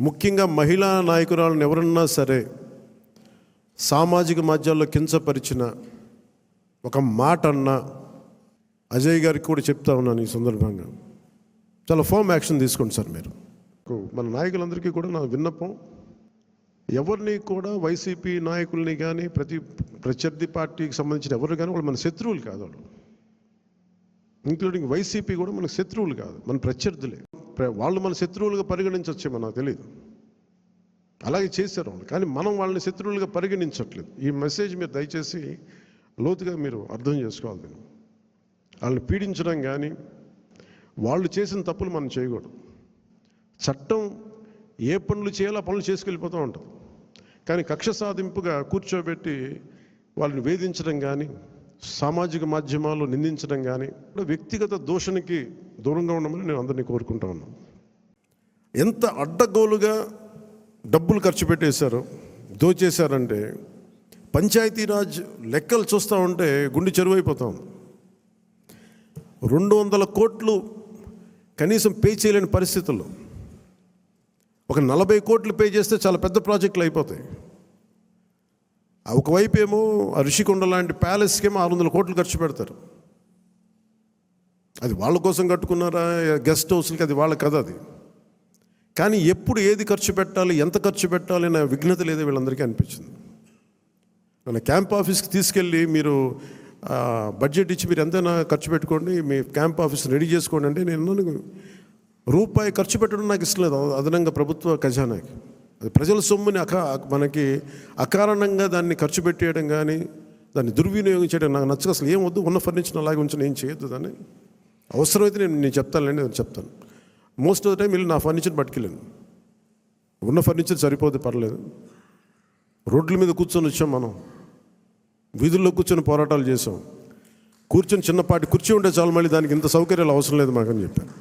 ముఖ్యంగా మహిళా నాయకురాలను ఎవరన్నా సరే సామాజిక మాధ్యాల్లో కించపరిచిన ఒక మాట అన్న అజయ్ గారికి కూడా చెప్తా ఉన్నాను ఈ సందర్భంగా. చాలా ఫామ్ యాక్షన్ తీసుకోండి సార్ మీరు. మన నాయకులందరికీ కూడా నా విన్నపం ఎవరిని కూడా వైసీపీ నాయకుల్ని కానీ ప్రతి ప్రత్యర్థి పార్టీకి సంబంధించిన ఎవరు కానీ వాళ్ళు మన శత్రువులు కాదు వాళ్ళు. ఇంక్లూడింగ్ వైసీపీ కూడా మనకు శత్రువులు కాదు మన ప్రత్యర్థులే. వాళ్ళు మన శత్రువులుగా పరిగణించవచ్చేమో నాకు తెలియదు అలాగే చేశారు వాళ్ళు. కానీ మనం వాళ్ళని శత్రువులుగా పరిగణించట్లేదు. ఈ మెసేజ్ మీరు దయచేసి లోతుగా మీరు అర్థం చేసుకోవాలి దీన్ని. వాళ్ళని పీడించడం కానీ వాళ్ళు చేసిన తప్పులు మనం చేయకూడదు. చట్టం ఏ పనులు చేయాలో పనులు చేసుకెళ్ళిపోతూ ఉంటుంది. కానీ కక్ష సాధింపుగా కూర్చోబెట్టి వాళ్ళని వేధించడం కానీ సామాజిక మాధ్యమాల్లో నిందించడం కానీ వ్యక్తిగత దూషణకి దూరంగా ఉండమని నేను అందరినీ కోరుకుంటా ఉన్నాను. ఎంత అడ్డగోలుగా డబ్బులు ఖర్చు పెట్టేశారు దోచేశారంటే పంచాయతీరాజ్ లెక్కలు చూస్తూ ఉంటే గుండె చెరువైపోతాం రెండు వందల కోట్లు కనీసం పే చేయలేని పరిస్థితుల్లో ఒక నలభై కోట్లు పే చేస్తే చాలా పెద్ద ప్రాజెక్టులు అయిపోతాయి. ఒకవైపు ఏమో ఋషికొండ లాంటి ప్యాలెస్కేమో ఆరు వందల కోట్లు ఖర్చు పెడతారు. అది వాళ్ళ కోసం కట్టుకున్నారా? గెస్ట్ హౌస్లకి అది వాళ్ళ కథ అది. కానీ ఎప్పుడు ఏది ఖర్చు పెట్టాలి ఎంత ఖర్చు పెట్టాలి అనే విఘ్నత లేదో వీళ్ళందరికీ అనిపించింది. మన క్యాంప్ ఆఫీస్కి తీసుకెళ్ళి మీరు బడ్జెట్ ఇచ్చి మీరు ఎంతైనా ఖర్చు పెట్టుకోండి మీ క్యాంప్ ఆఫీస్ రెడీ చేసుకోండి అంటే నేను రూపాయి ఖర్చు పెట్టడం నాకు ఇష్టం లేదు. అదనంగా ప్రభుత్వ ఖజానాకి. అది ప్రజల సొమ్ముని అక మనకి అకారణంగా దాన్ని ఖర్చు పెట్టేయడం కానీ దాన్ని దుర్వినియోగం చేయడం నాకు నచ్చక అసలు ఏం వద్దు ఉన్న ఫర్నిచర్ అలాగే ఉంచడం నేను చేయొద్దు దాన్ని. అవసరమైతే నేను నేను చెప్తానులేండి నేను చెప్తాను. మోస్ట్ ఆఫ్ ద టైం వీళ్ళు నా ఫర్నిచర్ పట్టుకెళ్ళాను ఉన్న ఫర్నిచర్ సరిపోతే పర్లేదు. రోడ్ల మీద కూర్చొని వచ్చాం మనం. వీధుల్లో కూర్చొని పోరాటాలు చేసాం కూర్చొని చిన్నపాటి కుర్చీ ఉంటే చాలు మళ్ళీ దానికి ఇంత సౌకర్యాలు అవసరం లేదు మాకని చెప్పాను